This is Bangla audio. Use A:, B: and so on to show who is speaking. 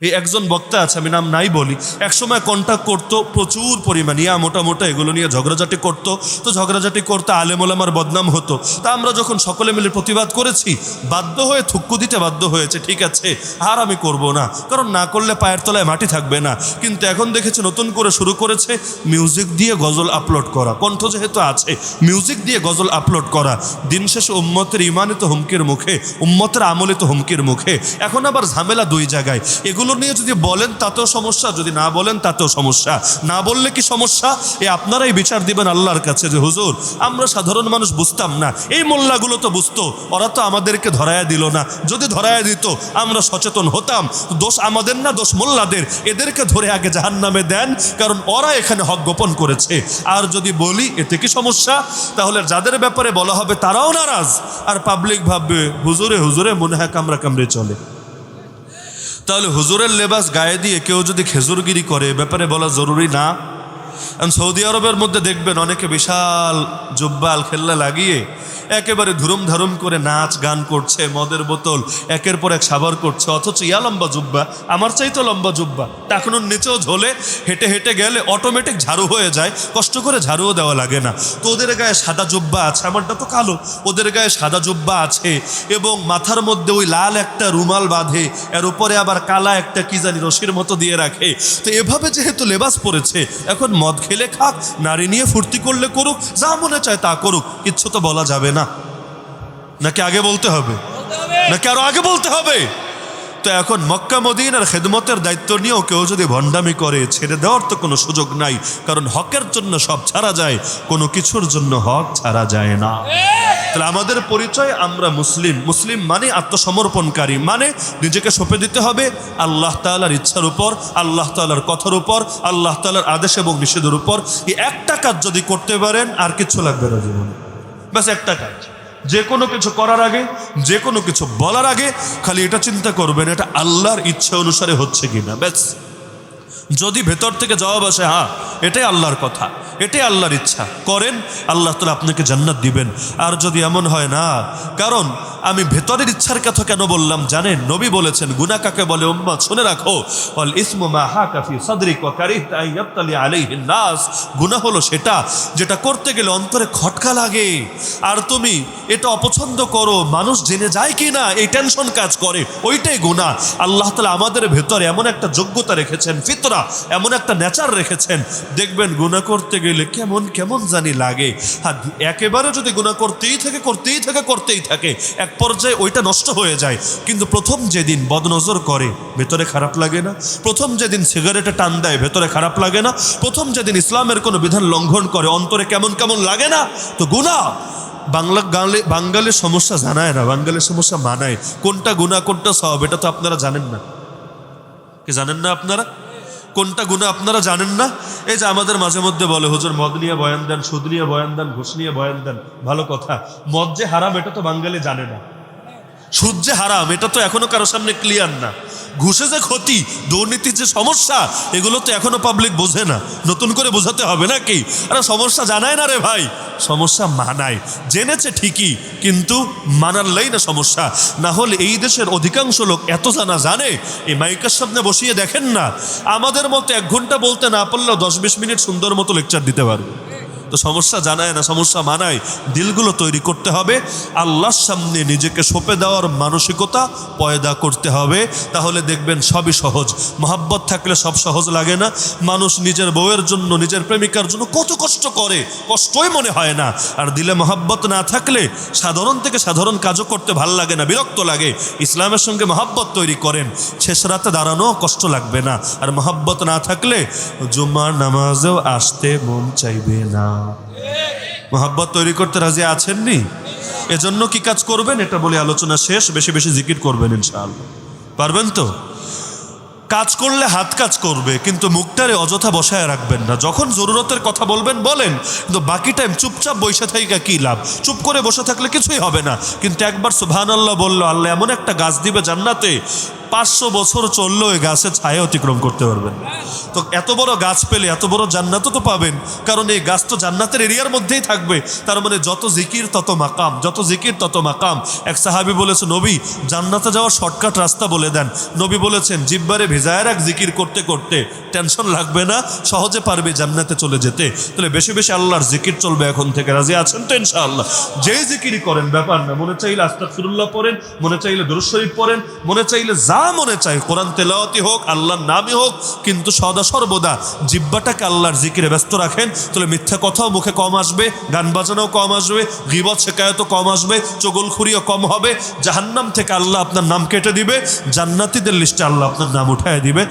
A: এই একজন বক্তা আছে, আমি নাম নাই বলি, একসময় কন্ট্যাক্ট করতো, প্রচুর পরিমাণ, ইয়া মোটা মোটা এগুলো নিয়ে ঝগড়াঝাটি করতো, তো ঝগড়াঝাটি করতে আলেমোলামার বদনাম হতো। তা আমরা যখন সকলে মিলে প্রতিবাদ করেছি, বাধ্য হয়ে থুক্কু দিতে বাধ্য হয়েছে, ঠিক আছে, আর আমি করব না, কারণ না করলে পায়ের তলায় মাটি থাকবে না। কিন্তু এখন দেখেছে নতুন করে শুরু করেছে মিউজিক দিয়ে গজল আপলোড করা। কণ্ঠ যেহেতু আছে মিউজিক দিয়ে গজল আপলোড করা। দিন শেষে উম্মতের ইমানে তো হুমকির মুখে, উম্মতের আমলে তো হুমকির মুখে। এখন আবার ঝামেলা দুই জায়গায়। এগুলো নিয়ে যদি বলেন, তাতেও সমস্যা। যদি না বলেন, তাতেও সমস্যা। না বললে কি সমস্যা? এ আপনারাই বিচার দিবেন আল্লাহর কাছে যে, হুজুর, আমরা সাধারণ মানুষ বুঝতাম না। এই মোল্লাগুলো তো বুঝতো। ওরা তো আমাদেরকে ধরায়া দিল না। যদি ধরায়া দিত, আমরা সচেতন হতাম। দোষ আমাদের না, দোষ মোল্লাদের। এদেরকে ধরে আগে জাহান নামে দেন, কারণ ওরা এখানে হক গোপন করেছে। আর যদি বলি, এতে কি সমস্যা? তাহলে যাদের ব্যাপারে বলা হবে, তারাও নারাজ। আর পাবলিক ভাববে, হুজুরে হুজুরে, মনে হয় কামরা কামড়ে চলে। তাহলে হুজুরের লেবাস গায়ে দিয়ে কেউ যদি খেজুরগিরি করে ব্যাপারে বলা জরুরি না? সৌদি আরবের মধ্যে দেখবেন অনেকে বিশাল জুব্বাল খেল্লা লাগিয়ে একেবারে ধুরুম ধারুম করে নাচ, গান করছে, মদের বোতল, একের পর এক সাবার করছে, অথচ ইয়া লম্বা জুব্বা, আমার চাই তো লম্বা জুব্বা। টাকনুর নিচেও ঝোলে, হেঁটে হেঁটে গেলে অটোমেটিক ঝাড়ু হয়ে যায়, কষ্ট করে ঝাড়ুও দেওয়া লাগে না। তো ওদের গায়ে সাদা জুব্বা আছে, আমারটা তো কালো, ওদের গায়ে সাদা জুব্বা আছে, এবং মাথার মধ্যে ওই লাল একটা রুমাল বাঁধে, এর উপরে আবার কালা একটা কি জানি রশির মতো দিয়ে রাখে। তো এভাবে যেহেতু লেবাস পরেছে, এখন মদ খেলে খাক, নারী নিয়ে ফুর্তি করলে করুক, যা মনে চায় তা করুক, কিচ্ছু তো বলা যাবে না। নাকি আগে বলতে হবে? নাকি আরও আগে বলতে হবে? তো এখন মক্কা, মদিনার খেদমতের দায়িত্ব নিয়েও কেউ যদি ভণ্ডামি করে, ছেড়ে দেওয়ার তো কোনো সুযোগ নাই, কারণ হকের জন্য সব ছাড়া যায়, কোনো কিছুর জন্য হক ছাড়া যায় না। তাহলে আমাদের পরিচয় আমরা মুসলিম। মুসলিম মানে আত্মসমর্পণকারী মানে নিজেকে সঁপে দিতে হবে আল্লাহ তালার ইচ্ছার উপর, আল্লাহ তালার কথার উপর, আল্লাহ তালার আদেশ এবং নিষেধের উপর। এই একটা কাজ যদি করতে পারেন, আর কিচ্ছু লাগবে না জীবনে। ব্যাস একটা কাজ। যে কোনো কিছু করার আগে, যে কোনো কিছু বলার আগে খালি এটা চিন্তা করবেন, এটা আল্লাহর ইচ্ছা অনুসারে হচ্ছে কিনা। ব্যাস। যদি ভেতর থেকে জবাব আসে হ্যাঁ এটাই আল্লাহর কথা, এটাই আল্লাহর ইচ্ছা, করেন, আল্লাহ তালা আপনাকে জান্নাত দিবেন। আর যদি এমন হয়, না, কারণ আমি ভেতরের ইচ্ছার কথা কেন বললাম? জানেন, নবী বলেছেন গুনা কাকে বলে, উম্মত? শুনে রাখো অল ইসমু নাস। গুনাহ হলো সেটা যেটা করতে গেলে অন্তরে খটকা লাগে। আর তুমি এটা অপছন্দ করো, মানুষ জেনে যায় কি না এই টেনশন কাজ করে, ওইটাই গুনাহ। আল্লাহ তালা আমাদের ভেতরে এমন একটা যোগ্যতা রেখেছেন, ফিতরা এমন একটা নেচার রেখেছেন। দেখবেন গুনাহ করতে গেলে কেমন কেমন জানি লাগে। হ্যাঁ একেবারে যদি গুনাহ করতেই থাকে করতেই থাকে করতেই থাকে, এক পর্যায়ে ওইটা নষ্ট হয়ে যায়। কিন্তু প্রথম যেদিন বদনজর করে, ভেতরে খারাপ লাগে না। প্রথম যেদিন সিগারেটে টান দেয়, ভেতরে খারাপ লাগে না। প্রথম যেদিন ইসলামের কোনো বিধান লঙ্ঘন করে, অন্তরে কেমন কেমন লাগে না। তো গুনাহ! বাংলা, গালে বাঙ্গালের সমস্যা জানায় না বাঙ্গালের সমস্যা মানায়। কোনটা গুণা কোনটা সব এটা তো আপনারা জানেন না। কি জানেন না আপনারা? কোনটা গুণা আপনারা জানেন না? এই যে আমাদের মাঝে মধ্যে বলে, হুজুর, মদ নিয়ে বয়ান দেন, সুদ নিয়ে বয়ান দেন, ঘুষ নিয়ে বয়ান দেন। ভালো কথা। মদ যে হারাম, এটা তো বাঙালি জানে না। সুদ যে হারাম, এটা তো এখনও কারোর সামনে ক্লিয়ার না। ঘুষে যে ক্ষতি, দুর্নীতির যে সমস্যা, এগুলো তো এখনও পাবলিক বোঝে না। নতুন করে বোঝাতে হবে নাকি? আরে সমস্যা জানায় না রে ভাই। সমস্যা মানায়। জেনেছে ঠিকই, কিন্তু মানারলেই না সমস্যা। না হলে এই দেশের অধিকাংশ লোক এত জানা জানে এই মাইকের সামনে বসিয়ে দেখেন না। আমাদের মতো এক ঘণ্টা বলতে না পারলেও দশ বিশ মিনিট সুন্দর মতো লেকচার দিতে পারবে। তো সমস্যা জানায় না, সমস্যা মানায়। দিলগুলো তৈরি করতে হবে। আল্লাহর সামনে নিজেকে সঁপে দেওয়ার মানসিকতা পয়দা করতে হবে। তাহলে দেখবেন সবই সহজ। মহাব্বত থাকলে সব সহজ লাগে না। মানুষ নিজের বউয়ের জন্য, নিজের প্রেমিকার জন্য কত কষ্ট করে। কষ্টই মনে হয় না। আর দিলে মহাব্বত না থাকলে সাধারণ থেকে সাধারণ কাজও করতে ভালো লাগে না, বিরক্ত লাগে। ইসলামের সঙ্গে মহাব্বত তৈরি করেন। শেষ রাতে দাঁড়ানো কষ্ট লাগবে না। আর মহাব্বত না থাকলে জুম্মার নামাজেও আসতে মন চাইবে না। মোহাব্বত তৈরি করতে রাজি আছেননি? এজন্য কি কাজ করবেন? এটা বলে আলোচনা শেষ, বেশি বেশি জিকির করবেন ইনশাআল্লাহ। পারবেন তো? কাজ করলে হাত কাজ করবে, কিন্তু মুখটারে অযথা বসায় রাখবেন না। যখন জরুরতের কথা বলবেন, বলেন, কিন্তু বাকি টাইম চুপচাপ বসে থাকা কি লাভ? চুপ করে বসে থাকলে কিছুই হবে না। কিন্তু একবার সুবহান আল্লাহ বলল, আল্লাহ এমন একটা গাছ দিবে জান্নাতে পাঁচশো বছর চললেও ওই গাছের ছায়া অতিক্রম করতে পারবেন তো এত বড় গাছ পেলে, এত বড় জান্নাতও তো পাবেন। কারণ এই গাছ তো জান্নাতের এরিয়ার মধ্যেই থাকবে। তার মানে যত জিকির, তত মাকাম। যত জিকির, তত মাকাম। এক সাহাবি বলেছে, নবী, জান্নাতে যাওয়ার শর্টকাট রাস্তা বলে দেন। নবী বলেছেন, জিব্বারে ভেজায় রাখ জিকির করতে করতে। টেনশন লাগবে না, সহজে পারবে জান্নাতে চলে যেতে। তাহলে বেশি বেশি আল্লাহর জিকির চলবে এখন থেকে। রাজি আছেন তো ইনশাআল্লাহ? যেই জিকিরই করেন, ব্যাপার না। মনে চাইলে আস্তাগফিরুল্লাহ পড়েন, মনে চাইলে দুরুশরীফ শরীফ পড়েন, মনে চাইলে যা মনে চায় কোরআন তেলাওয়াতি হোক, আল্লাহর নামই হোক, কিন্তু সদা সর্বদা জিব্বাটাকে আল্লাহর জিকিরে ব্যস্ত রাখেন। তাহলে মিথ্যা কথাও মুখে কম আসবে, গান বাজানাও কম আসবে, গিবত শেখায়তও কম আসবে, চগলখুরিও কম হবে। জাহান্নাম থেকে আল্লাহ আপনার নাম কেটে দিবে, জান্নাতিদের লিস্টে আল্লাহ আপনার নাম উঠায় দিবে।